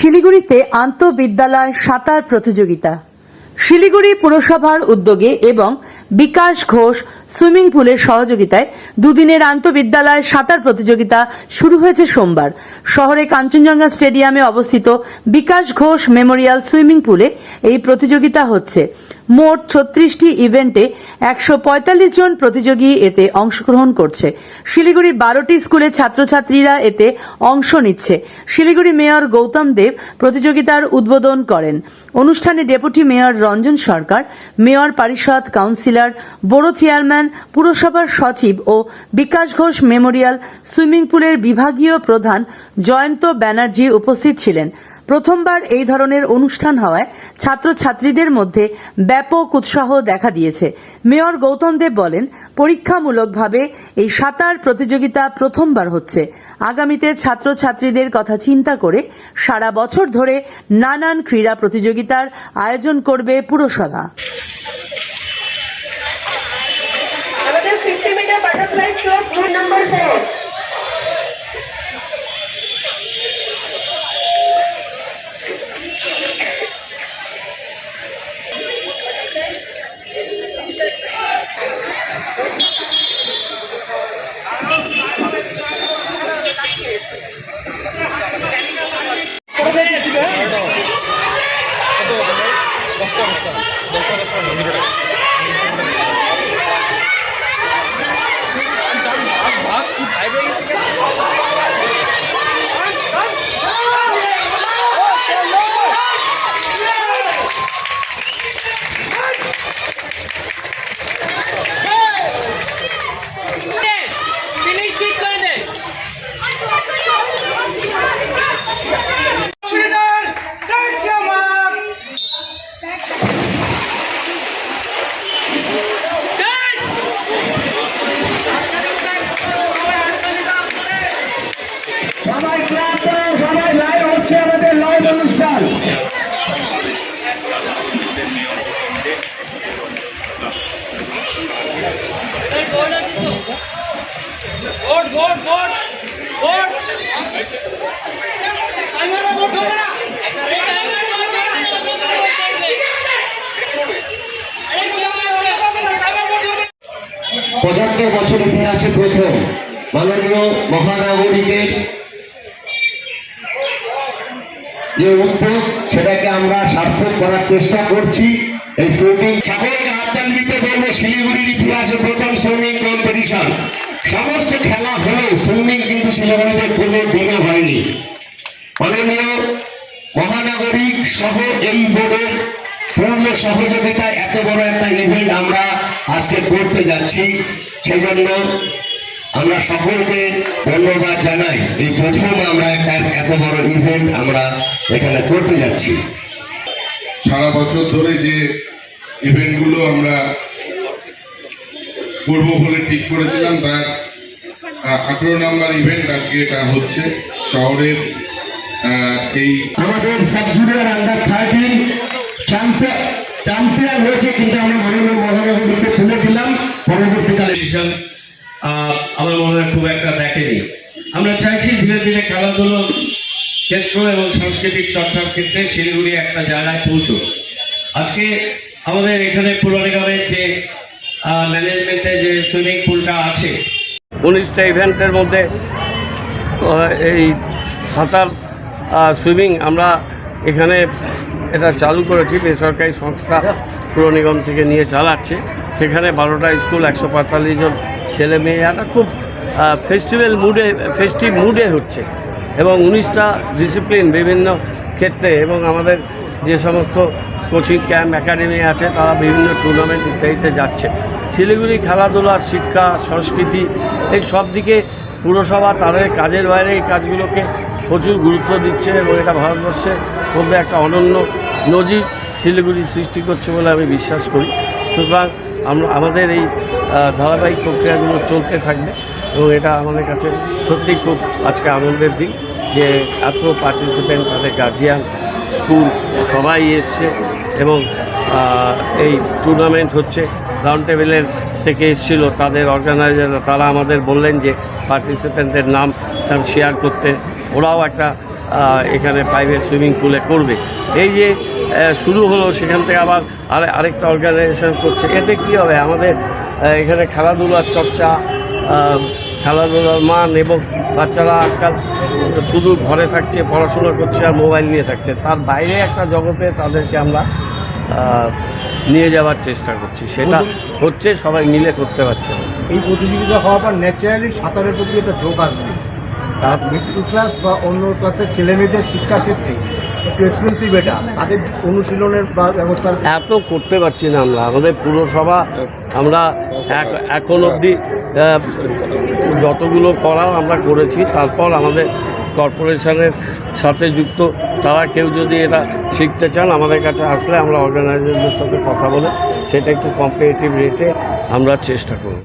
শিলিগুড়িতে আন্তঃবিদ্যালয় সাঁতার প্রতিযোগিতা। শিলিগুড়ি পুরসভার উদ্যোগে এবং বিকাশ ঘোষ সুইমিং পুলের সহযোগিতায় দুদিনের আন্তঃবিদ্যালয় সাঁতার প্রতিযোগিতা শুরু হয়েছে সোমবার। শহরে কাঞ্চনজঙ্ঘা স্টেডিয়ামে অবস্থিত বিকাশ ঘোষ মেমোরিয়াল সুইমিং পুলে এই প্রতিযোগিতা হচ্ছে। মোট ছত্রিশটি ইভেন্টে একশো পঁয়তাল্লিশ জন প্রতিযোগী এতে অংশগ্রহণ করছে। শিলিগুড়ি বারোটি স্কুলের ছাত্রছাত্রীরা এতে অংশ নিচ্ছে। শিলিগুড়ি মেয়র গৌতম দেব প্রতিযোগিতার উদ্বোধন করেন। অনুষ্ঠানে deputy mayor Ranjan Sarkar, mayor পরিষদ কাউন্সিলর, বড় চেয়ারম্যান পুরসভার সচিব ও বিকাশ ঘোষ মেমোরিয়াল সুইমিং পুলের বিভাগীয় প্রধান জয়ন্ত ব্যানার্জি উপস্থিত ছিলেন। প্রথমবার এই ধরনের অনুষ্ঠান হওয়ায় ছাত্রছাত্রীদের মধ্যে ব্যাপক উৎসাহ দেখা দিয়েছে। মেয়র গৌতম দেব বলেন, পরীক্ষামূলকভাবে এই সাঁতার প্রতিযোগিতা প্রথমবার হচ্ছে। আগামীতে ছাত্রছাত্রীদের কথা চিন্তা করে সারা বছর ধরে নানান ক্রীড়া প্রতিযোগিতার আয়োজন করবে পুরসভা। the butterfly slope, route number 4. সবাই ক্লাস সবাই লাইভ হচ্ছে আমাদের লাইভ অনুষ্ঠান ভোট ভোট ভোট ভোট টাইমারে ভোট হবে না এই টাইমারে ভোট হবে না। আরে কি হবে? টাইমারে ভোট হবে না। পঁচাত্তর বছর ইতিহাসে প্রথম মাননীয় মহানগরীদের যে উদ্যোগ সেটাকে আমরা সার্থক করার চেষ্টা করছি। এই সুইমিং সকলকে হাততালি দিতে বলব, শিলিগুড়ির ইতিহাসে প্রথম সুইমিং কম্পিটিশন সমস্ত খেলা হলেও সুইমিং কিন্তু শিলিগুড়িতে কোনো দিনও হয়নি। মাননীয় মহানগরিক সহ এই বোর্ডের পূর্ণ সহযোগিতায় এত বড় একটা ইভেন্ট আমরা আজকে করতে যাচ্ছি। সেই জন্য আমরা সকলকে ধন্যবাদ জানাই। এই প্রথম আমরা একটা এত বড় ইভেন্ট আমরা এখানে করতে যাচ্ছি। সারা বছর ধরে যে ইভেন্টগুলো আমরা করব বলে ঠিক করেছিলাম তার আঠেরো নাম্বার ইভেন্ট আজকে এটা হচ্ছে শহরের এই আমাদের sub junior under thirteen champion champion হয়েছে কিন্তু আমরা মাননীয় মহানগরীকে তুলে দিলাম। পরবর্তীকালে আমার মনে হয় খুব একটা দেখেনি। আমরা চাইছি ধীরে ধীরে খেলাধুলোর ক্ষেত্র এবং সাংস্কৃতিক চর্চার ক্ষেত্রে শিলিগুড়ি একটা জায়গায় পৌঁছুক। আজকে আমাদের এখানে পুরনিগমের যে ম্যানেজমেন্টে যে সুইমিং পুলটা আছে, উনিশটা ইভেন্টের মধ্যে এই সাঁতার সুইমিং আমরা এখানে এটা চালু করেছি, বেসরকারি সংস্থা পুর নিগম থেকে নিয়ে চালাচ্ছে। সেখানে বারোটা স্কুল, একশো পঁয়তাল্লিশ জন ছেলে মেয়ে, একটা খুব ফেস্টিভ্যাল মুডে ফেস্টিভ মুডে হচ্ছে। এবং উনিশটা ডিসিপ্লিন বিভিন্ন ক্ষেত্রে এবং আমাদের যে সমস্ত কোচিং ক্যাম্প একাডেমি আছে, তারা বিভিন্ন টুর্নামেন্ট ইত্যাদিতে যাচ্ছে। শিলিগুড়ি, খেলাধুলা, শিক্ষা, সংস্কৃতি, এই সব দিকে পুরসভা তাদের কাজের বাইরে এই কাজগুলোকে প্রচুর গুরুত্ব দিচ্ছে এবং এটা ভারতবর্ষের মধ্যে একটা অনন্য নজির শিলিগুড়ি সৃষ্টি করছে বলে আমি বিশ্বাস করি। সুতরাং আমরা, আমাদের এই ধারাবাহিক প্রক্রিয়াগুলো চলতে থাকবে এবং এটা আমাদের কাছে সত্যি খুব আজকে আনন্দের দিন যে এত পার্টিসিপেন্ট তাদের গার্জিয়ান স্কুল সবাই এসছে এবং এই টুর্নামেন্ট হচ্ছে। রাউন্ড টেবিলের থেকে এসেছিল তাদের অর্গানাইজার তারা আমাদের বললেন যে পার্টিসিপেন্টদের নাম শেয়ার করতে। ওরাও একটা এখানে প্রাইভেট সুইমিং পুলে করবে। এই যে শুরু হলো, সেখান থেকে আবার আরে, আরেকটা অর্গানাইজেশন করছে। এতে কী হবে? আমাদের এখানে খেলাধুলার চর্চা খেলাধুলার মান এবং বাচ্চারা আজকাল শুধু ঘরে থাকছে, পড়াশোনা করছে আর মোবাইল নিয়ে থাকছে। তার বাইরে একটা জগতে তাদেরকে আমরা নিয়ে যাওয়ার চেষ্টা করছি। সেটা হচ্ছে সবাই মিলে করতে পারছে এই প্রতিযোগিতা হওয়ার পর ন্যাচারালি সাঁতারের প্রতি একটা ঝোঁক আসবে। তার মিডল ক্লাস বা অন্য ক্লাসের ছেলেমেয়েদের শিক্ষার ক্ষেত্রে একটু এক্সপেন্সিভ এটা। তাদের অনুশীলনের বা ব্যবস্থার এত করতে পারছি না আমরা। আমাদের পুরসভা, আমরা এখন অবধি যতগুলো করার আমরা করেছি, তারপর আমাদের কর্পোরেশনের সাথে যুক্ত, তারা কেউ যদি এটা শিখতে চান, আমাদের কাছে আসলে আমরা অর্গানাইজারদের সাথে কথা বলে, সেটা একটু কম্পিটিটিভ রেটে আমরা চেষ্টা করব।